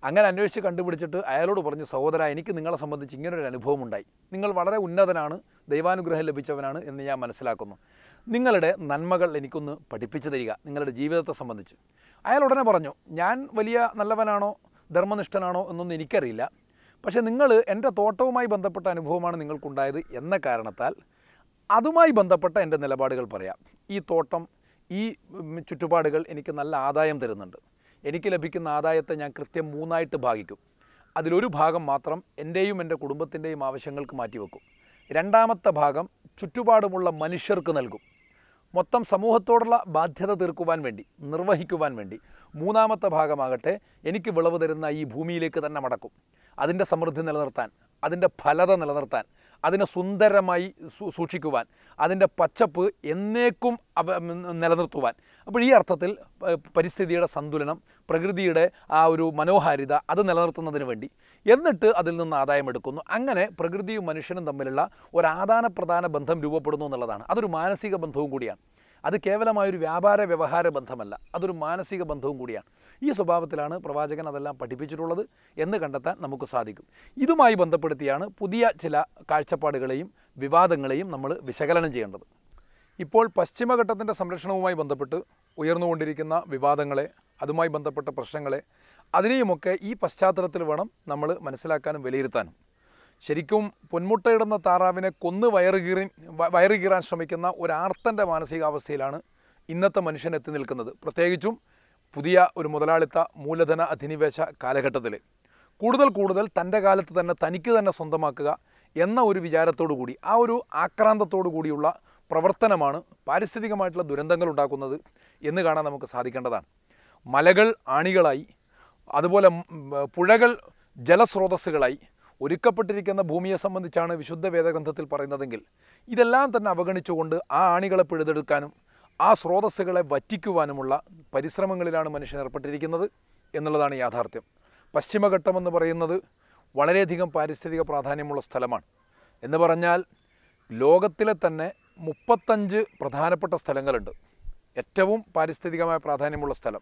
അങ്ങനെ അന്വേഷിച്ച് കണ്ടുപിടിച്ചിട്ട് അയാളോട് പറഞ്ഞു സഹോദര എനിക്ക് നിങ്ങളെ സംബന്ധിച്ച് ഇങ്ങനൊരു അനുഭവം ഉണ്ടായി. നിങ്ങൾ വളരെ ഉന്നതനാണ് ദൈവാനുഗ്രഹം ലഭിച്ചവനാണ് എന്ന് ഞാൻ മനസ്സിലാക്കുന്നു. നിങ്ങളുടെ നന്മകൾ എനിക്കൊന്ന് പഠിപ്പിച്ചു തരിക നിങ്ങളുടെ ജീവിതത്തെ സംബന്ധിച്ച്. അയാൾ ഉടനെ പറഞ്ഞു ഞാൻ വലിയ നല്ലവനാണോ ധർമ്മനിഷ്ഠനാണോ എന്നൊന്നും എനിക്കറിയില്ല. പക്ഷേ നിങ്ങൾ എന്റെ തോട്ടവുമായി ബന്ധപ്പെട്ട അനുഭവമാണ് നിങ്ങൾക്കുണ്ടായത് എന്ന കാരണത്താൽ അതുമായി ബന്ധപ്പെട്ട എന്റെ നിലപാടുകൾ പറയാം. ഈ തോട്ടം ഈ ചുറ്റുപാടുകൾ എനിക്ക് നല്ല ആദായം തരുന്നുണ്ട്. എനിക്ക് ലഭിക്കുന്ന ആദായത്തെ ഞാൻ കൃത്യം മൂന്നായിട്ട് ഭാഗിക്കും. അതിലൊരു ഭാഗം മാത്രം എന്റെയും എന്റെ കുടുംബത്തിന്റെയും ആവശ്യങ്ങൾക്ക് മാറ്റിവെക്കും. രണ്ടാമത്തെ ഭാഗം ചുറ്റുപാടുമുള്ള മനുഷ്യർക്ക് നൽകും. മൊത്തം സമൂഹത്തോടുള്ള ബാധ്യത തീർക്കുവാൻ വേണ്ടി നിർവഹിക്കുവാൻ വേണ്ടി മൂന്നാമത്തെ ഭാഗമാകട്ടെ എനിക്ക് വിളവ് തരുന്ന ഈ ഭൂമിയിലേക്ക് തന്നെ മടക്കും. അതിന്റെ സമൃദ്ധി നിലനിർത്താൻ അതിന്റെ ഫലത നിലനിർത്താൻ അതിനെ സുന്ദരമായി സൂക്ഷിക്കുവാൻ അതിന്റെ പച്ചപ്പ് എന്നേക്കും നിലനിർത്തുവാൻ അപ്പോൾ ഈ അർത്ഥത്തിൽ പരിസ്ഥിതിയുടെ സന്തുലനം പ്രകൃതിയുടെ ആ ഒരു മനോഹാരിത അത് നിലനിർത്തുന്നതിന് വേണ്ടി. എന്നിട്ട് അതിൽ നിന്ന് ആദായം എടുക്കുന്നു. അങ്ങനെ പ്രകൃതിയും മനുഷ്യനും തമ്മിലുള്ള ഒരു ആദാന പ്രധാന ബന്ധം രൂപപ്പെടുന്നു എന്നുള്ളതാണ്. അതൊരു മാനസിക ബന്ധവും കൂടിയാണ്. അത് കേവലമായൊരു വ്യാപാര വ്യവഹാര ബന്ധമല്ല. അതൊരു മാനസിക ബന്ധവും കൂടിയാണ്. ഈ സ്വഭാവത്തിലാണ് പ്രവാചകൻ അതെല്ലാം പഠിപ്പിച്ചിട്ടുള്ളത് എന്ന് കണ്ടെത്താൻ നമുക്ക് സാധിക്കും. ഇതുമായി ബന്ധപ്പെടുത്തിയാണ് പുതിയ ചില കാഴ്ചപ്പാടുകളെയും വിവാദങ്ങളെയും നമ്മൾ വിശകലനം ചെയ്യേണ്ടത്. ഇപ്പോൾ പശ്ചിമഘട്ടത്തിന്റെ സംരക്ഷണവുമായി ബന്ധപ്പെട്ട് ഉയർന്നുകൊണ്ടിരിക്കുന്ന വിവാദങ്ങളെ അതുമായി ബന്ധപ്പെട്ട പ്രശ്നങ്ങളെ അതിനെയുമൊക്കെ ഈ പശ്ചാത്തലത്തിൽ വേണം നമ്മൾ മനസ്സിലാക്കാനും വിലയിരുത്താനും. ശരിക്കും പൊന്മുട്ടയിടുന്ന താറാവിനെ കൊന്ന് വയറുകീറി വയറുകീറാൻ ശ്രമിക്കുന്ന ഒരു ആർത്തന്റെ മാനസികാവസ്ഥയിലാണ് ഇന്നത്തെ മനുഷ്യൻ എത്തി നിൽക്കുന്നത്. പ്രത്യേകിച്ചും പുതിയ ഒരു മുതലാളിത്ത മൂലധന അധിനിവേശ കാലഘട്ടത്തിൽ കൂടുതൽ കൂടുതൽ തന്റെ കാലത്ത് തന്നെ തനിക്ക് തന്നെ സ്വന്തമാക്കുക എന്ന ഒരു വിചാരത്തോടു കൂടി ആ ഒരു ആക്രാന്തത്തോടു കൂടിയുള്ള പ്രവർത്തനമാണ് പാരിസ്ഥിതികമായിട്ടുള്ള ദുരന്തങ്ങൾ ഉണ്ടാക്കുന്നത് എന്ന് കാണാൻ നമുക്ക് സാധിക്കേണ്ടതാണ്. മലകൾ ആണികളായി അതുപോലെ പുഴകൾ ജലസ്രോതസ്സുകളായി ഒരുക്കപ്പെട്ടിരിക്കുന്ന ഭൂമിയെ സംബന്ധിച്ചാണ് വിശുദ്ധ വേദഗ്രന്ഥത്തിൽ പറയുന്നതെങ്കിൽ ഇതെല്ലാം തന്നെ അവഗണിച്ചുകൊണ്ട് ആ ആണികളെ പിഴുതെടുക്കാനും ആ സ്രോതസ്സുകളെ വറ്റിക്കുവാനുമുള്ള പരിശ്രമങ്ങളിലാണ് മനുഷ്യൻ ഏർപ്പെട്ടിരിക്കുന്നത് എന്നുള്ളതാണ് യാഥാർത്ഥ്യം. പശ്ചിമഘട്ടം എന്ന് പറയുന്നത് വളരെയധികം പാരിസ്ഥിതിക പ്രാധാന്യമുള്ള സ്ഥലമാണ്. എന്ന് പറഞ്ഞാൽ ലോകത്തിലെ തന്നെ മുപ്പത്തഞ്ച് പ്രധാനപ്പെട്ട സ്ഥലങ്ങളുണ്ട്. ഏറ്റവും പാരിസ്ഥിതികമായ പ്രാധാന്യമുള്ള സ്ഥലം.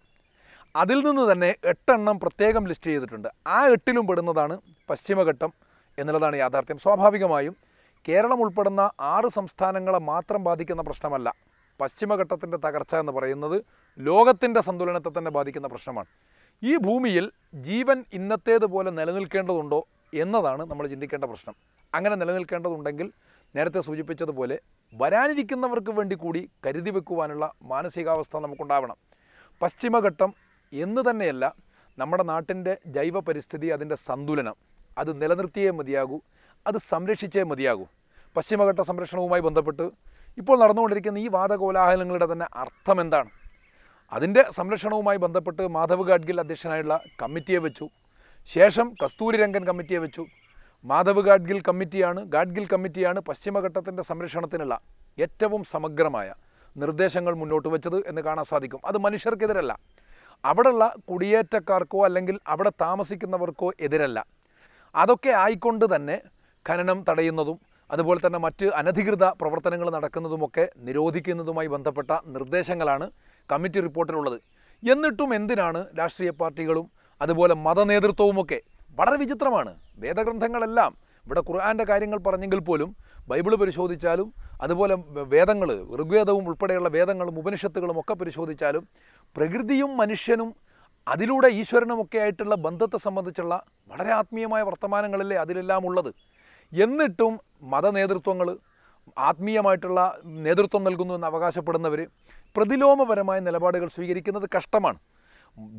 അതിൽ നിന്ന് തന്നെ എട്ടെണ്ണം പ്രത്യേകം ലിസ്റ്റ് ചെയ്തിട്ടുണ്ട്. ആ എട്ടിലും പെടുന്നതാണ് പശ്ചിമഘട്ടം എന്നുള്ളതാണ് യാഥാർത്ഥ്യം. സ്വാഭാവികമായും കേരളം ഉൾപ്പെടുന്ന ആറ് സംസ്ഥാനങ്ങളെ മാത്രം ബാധിക്കുന്ന പ്രശ്നമല്ല. പശ്ചിമഘട്ടത്തിന്റെ തകർച്ച എന്ന് പറയുന്നത് ലോകത്തിന്റെ സന്തുലനത്തെ തന്നെ ബാധിക്കുന്ന പ്രശ്നമാണ്. ഈ ഭൂമിയിൽ ജീവൻ ഇന്നത്തേതുപോലെ നിലനിൽക്കേണ്ടതുണ്ടോ എന്നതാണ് നമ്മൾ ചിന്തിക്കേണ്ട പ്രശ്നം. അങ്ങനെ നിലനിൽക്കേണ്ടതുണ്ടെങ്കിൽ നേരത്തെ സൂചിപ്പിച്ചതുപോലെ വരാനിരിക്കുന്നവർക്ക് വേണ്ടി കൂടി കരുതി വെക്കുവാനുള്ള മാനസികാവസ്ഥ നമുക്കുണ്ടാവണം. പശ്ചിമഘട്ടം എന്ന് തന്നെയല്ല നമ്മുടെ നാട്ടിന്റെ ജൈവ പരിസ്ഥിതി അതിന്റെ സന്തുലനം. അത് നിലനിർത്തിയേ മതിയാകൂ അത് സംരക്ഷിച്ചേ മതിയാകൂ. പശ്ചിമഘട്ട സംരക്ഷണവുമായി ബന്ധപ്പെട്ട് ഇപ്പോൾ നടന്നുകൊണ്ടിരിക്കുന്ന ഈ വാദകോലാഹലങ്ങളുടെ തന്നെ അർത്ഥം എന്താണ്? അതിന്റെ സംരക്ഷണവുമായി ബന്ധപ്പെട്ട് മാധവ് ഗാഡ്ഗിൽ അധ്യക്ഷനായുള്ള കമ്മിറ്റിയെ വെച്ചു. ശേഷം കസ്തൂരി രംഗൻ കമ്മിറ്റിയെ വെച്ചു. മാധവ് ഗാഡ്ഗിൽ കമ്മിറ്റിയാണ് ഗാഡ്ഗിൽ കമ്മിറ്റിയാണ് പശ്ചിമഘട്ടത്തിന്റെ സംരക്ഷണത്തിനുള്ള ഏറ്റവും സമഗ്രമായ നിർദ്ദേശങ്ങൾ മുന്നോട്ട് വെച്ചത് എന്ന് കാണാൻ സാധിക്കും. അത് മനുഷ്യർക്കെതിരല്ല. അവിടെയുള്ള കുടിയേറ്റക്കാർക്കോ അല്ലെങ്കിൽ അവിടെ താമസിക്കുന്നവർക്കോ എതിരല്ല. അതൊക്കെ ആയിക്കൊണ്ട് തന്നെ ഖനനം തടയുന്നതും അതുപോലെ തന്നെ മറ്റ് അനധികൃത പ്രവർത്തനങ്ങൾ നടക്കുന്നതുമൊക്കെ നിരോധിക്കുന്നതുമായി ബന്ധപ്പെട്ട നിർദ്ദേശങ്ങളാണ് കമ്മിറ്റി റിപ്പോർട്ടിലുള്ളത്. എന്നിട്ടും എന്തിനാണ് രാഷ്ട്രീയ പാർട്ടികളും അതുപോലെ മതനേതൃത്വവുമൊക്കെ വളരെ വിചിത്രമാണ്. വേദഗ്രന്ഥങ്ങളെല്ലാം ഇവിടെ ഖുർആാന്റെ കാര്യങ്ങൾ പറഞ്ഞെങ്കിൽ പോലും ബൈബിൾ പരിശോധിച്ചാലും അതുപോലെ വേദങ്ങൾ ഋഗ്വേദവും ഉൾപ്പെടെയുള്ള വേദങ്ങളും ഉപനിഷത്തുകളും ഒക്കെ പരിശോധിച്ചാലും പ്രകൃതിയും മനുഷ്യനും അതിലൂടെ ഈശ്വരനുമൊക്കെ ആയിട്ടുള്ള ബന്ധത്തെ സംബന്ധിച്ചുള്ള വളരെ ആത്മീയമായ വർത്തമാനങ്ങളല്ലേ അതിലെല്ലാം ഉള്ളത്. എന്നിട്ടും മതനേതൃത്വങ്ങൾ ആത്മീയമായിട്ടുള്ള നേതൃത്വം നൽകുന്നു എന്ന് അവകാശപ്പെടുന്നവർ പ്രതിലോമപരമായ നിലപാടുകൾ സ്വീകരിക്കുന്നത് കഷ്ടമാണ്.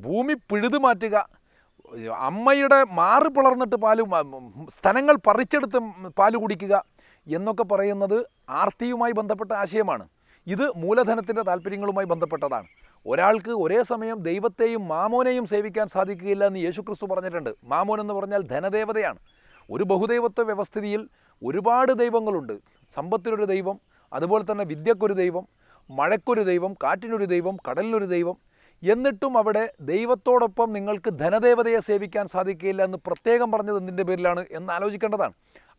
ഭൂമി പിഴുതു മാറ്റുക അമ്മയുടെ മാറി പിളർന്നിട്ട് പാൽ സ്ഥലങ്ങൾ പറിച്ചെടുത്ത് പാൽ കുടിക്കുക എന്നൊക്കെ പറയുന്നത് ആർത്തിയുമായി ബന്ധപ്പെട്ട ആശയമാണ്. ഇത് മൂലധനത്തിന്റെ താല്പര്യങ്ങളുമായി ബന്ധപ്പെട്ടതാണ്. ഒരാൾക്ക് ഒരേ സമയം ദൈവത്തെയും മാമോനെയും സേവിക്കാൻ സാധിക്കുകയില്ല എന്ന് യേശുക്രിസ്തു പറഞ്ഞിട്ടുണ്ട്. മാമോൻ എന്ന് പറഞ്ഞാൽ ധനദേവതയാണ്. ഒരു ബഹുദൈവത്വ വ്യവസ്ഥിതിയിൽ ഒരുപാട് ദൈവങ്ങളുണ്ട്. സമ്പത്തിനൊരു ദൈവം അതുപോലെ തന്നെ വിദ്യക്കൊരു ദൈവം മഴയ്ക്കൊരു ദൈവം കാറ്റിനൊരു ദൈവം കടലിനൊരു ദൈവം എന്നിട്ടും അവിടെ ദൈവത്തോടൊപ്പം നിങ്ങൾക്ക് ധനദേവതയെ സേവിക്കാൻ സാധിക്കില്ല എന്ന് പ്രത്യേകം പറഞ്ഞത് എന്തിന്റെ പേരിലാണ് എന്ന് ആലോചിക്കേണ്ടതാണ്.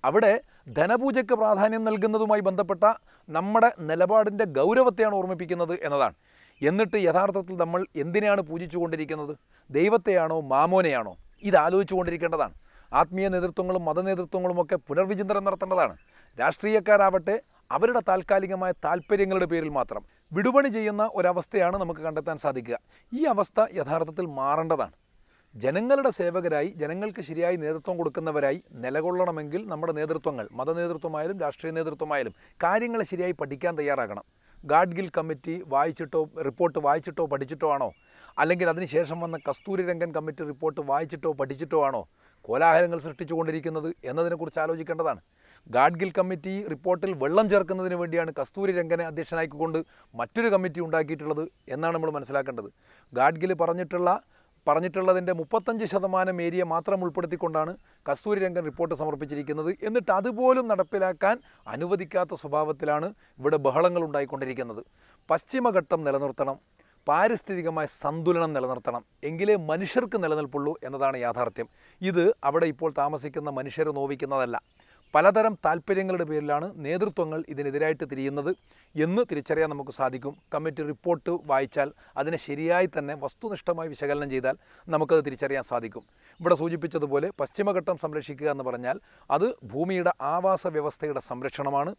അവിടെ ധനപൂജയ്ക്ക് പ്രാധാന്യം നൽകുന്നതുമായി ബന്ധപ്പെട്ട നമ്മുടെ നിലപാടിന്റെ ഗൗരവത്തെയാണ് ഓർമ്മിപ്പിക്കുന്നത് എന്നതാണ്. എന്നിട്ട് യഥാർത്ഥത്തിൽ നമ്മൾ എന്തിനെയാണ് പൂജിച്ചുകൊണ്ടിരിക്കുന്നത്? ദൈവത്തെയാണോ മാമോനെയാണോ? ഇത് ആലോചിച്ചുകൊണ്ടിരിക്കേണ്ടതാണ്. ആത്മീയ നേതൃത്വങ്ങളും മതനേതൃത്വങ്ങളും ഒക്കെ പുനർവിചിന്തനം നടത്തേണ്ടതാണ്. രാഷ്ട്രീയക്കാരാവട്ടെ അവരുടെ താൽക്കാലികമായ താല്പര്യങ്ങളുടെ പേരിൽ മാത്രം. വിടുപണി ചെയ്യുന്ന ഒരവസ്ഥയാണ് നമുക്ക് കണ്ടെത്താൻ സാധിക്കുക. ഈ അവസ്ഥ യഥാർത്ഥത്തിൽ മാറേണ്ടതാണ്. ജനങ്ങളുടെ സേവകരായി ജനങ്ങൾക്ക് ശരിയായി നേതൃത്വം കൊടുക്കുന്നവരായി നിലകൊള്ളണമെങ്കിൽ നമ്മുടെ നേതൃത്വങ്ങൾ മതനേതൃത്വമായാലും രാഷ്ട്രീയ നേതൃത്വമായാലും കാര്യങ്ങൾ ശരിയായി പഠിക്കാൻ തയ്യാറാകണം. ഗാഡ്ഗിൽ കമ്മിറ്റി വായിച്ചിട്ടോ റിപ്പോർട്ട് വായിച്ചിട്ടോ പഠിച്ചിട്ടോ ആണോ? അല്ലെങ്കിൽ അതിനുശേഷം വന്ന കസ്തൂരി രംഗൻ കമ്മിറ്റി റിപ്പോർട്ട് വായിച്ചിട്ടോ പഠിച്ചിട്ടോ ആണോ? കോലാഹലങ്ങൾ സൃഷ്ടിച്ചുകൊണ്ടിരിക്കുന്നത് എന്നതിനെക്കുറിച്ച് ആലോചിക്കേണ്ടതാണ്. ഗാഡ്ഗിൽ കമ്മിറ്റി റിപ്പോർട്ടിൽ വെള്ളം ചേർക്കുന്നതിന് വേണ്ടിയാണ് കസ്തൂരി രംഗനെ അധ്യക്ഷനായിക്കൊണ്ട് മറ്റൊരു കമ്മിറ്റി ഉണ്ടാക്കിയിട്ടുള്ളത് എന്നാണ് നമ്മൾ മനസ്സിലാക്കേണ്ടത്. ഗാഡ്ഗിൽ പറഞ്ഞിട്ടുള്ള പറഞ്ഞിട്ടുള്ളതിന്റെ മുപ്പത്തഞ്ച് ശതമാനം ഏരിയ മാത്രം ഉൾപ്പെടുത്തിക്കൊണ്ടാണ് കസ്തൂരി രംഗൻ റിപ്പോർട്ട് സമർപ്പിച്ചിരിക്കുന്നത് എന്നിട്ട് അതുപോലും നടപ്പിലാക്കാൻ അനുവദിക്കാത്ത സ്വഭാവത്തിലാണ് ഇവിടെ ബഹളങ്ങൾ ഉണ്ടായിക്കൊണ്ടിരിക്കുന്നത്. പശ്ചിമഘട്ടം നിലനിർത്തണം പാരിസ്ഥിതികമായ സന്തുലനം നിലനിർത്തണം എങ്കിലേ മനുഷ്യർക്ക് നിലനിൽപ്പുള്ളൂ എന്നതാണ് യാഥാർത്ഥ്യം. ഇത് അവിടെ ഇപ്പോൾ താമസിക്കുന്ന മനുഷ്യരെ നോവിക്കുന്നതല്ല. പലതരം താല്പര്യങ്ങളുടെ പേരിലാണ് നേതൃത്വങ്ങൾ ഇതിനെതിരായിട്ട് തിരിയുന്നത് എന്ന് തിരിച്ചറിയാൻ നമുക്ക് സാധിക്കും. കമ്മിറ്റി റിപ്പോർട്ട് വായിച്ചാൽ അതിനെ ശരിയായി തന്നെ വസ്തുനിഷ്ഠമായി വിശകലനം ചെയ്താൽ നമുക്കത് തിരിച്ചറിയാൻ സാധിക്കും. ഇവിടെ സൂചിപ്പിച്ചതുപോലെ പശ്ചിമഘട്ടം സംരക്ഷിക്കുക എന്ന് പറഞ്ഞാൽ അത് ഭൂമിയുടെ ആവാസ വ്യവസ്ഥയുടെ സംരക്ഷണമാണ്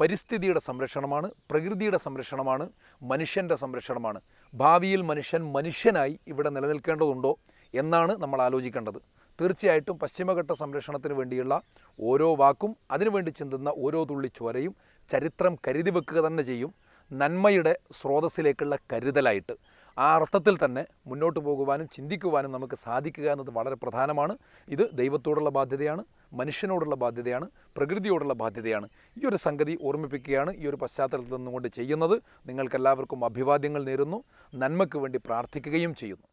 പരിസ്ഥിതിയുടെ സംരക്ഷണമാണ് പ്രകൃതിയുടെ സംരക്ഷണമാണ് മനുഷ്യന്റെ സംരക്ഷണമാണ്. ഭാവിയിൽ മനുഷ്യൻ മനുഷ്യനായി ഇവിടെ നിലനിൽക്കേണ്ടതുണ്ടോ എന്നാണ് നമ്മൾ ആലോചിക്കേണ്ടത്. തീർച്ചയായിട്ടും പശ്ചിമഘട്ട സംരക്ഷണത്തിന് വേണ്ടിയുള്ള ഓരോ വാക്കും അതിനുവേണ്ടി ചിന്തുന്ന ഓരോ തുള്ളി ചോരയും ചരിത്രം കരുതി വെക്കുക തന്നെ ചെയ്യും. നന്മയുടെ സ്രോതസ്സിലേക്കുള്ള കരുതലായിട്ട്. ആ അർത്ഥത്തിൽ തന്നെ മുന്നോട്ട് പോകുവാനും ചിന്തിക്കുവാനും നമുക്ക് സാധിക്കുക എന്നത് വളരെ പ്രധാനമാണ്. ഇത് ദൈവത്തോടുള്ള ബാധ്യതയാണ് മനുഷ്യനോടുള്ള ബാധ്യതയാണ് പ്രകൃതിയോടുള്ള ബാധ്യതയാണ്. ഈ ഒരു സംഗതി ഓർമ്മിപ്പിക്കുകയാണ് ഈ ഒരു പശ്ചാത്തലത്തിൽ നിന്നുകൊണ്ട് ചെയ്യുന്നത്. നിങ്ങൾക്കെല്ലാവർക്കും അഭിവാദ്യങ്ങൾ നേരുന്നു. നന്മയ്ക്ക് വേണ്ടി പ്രാർത്ഥിക്കുകയും ചെയ്യുന്നു.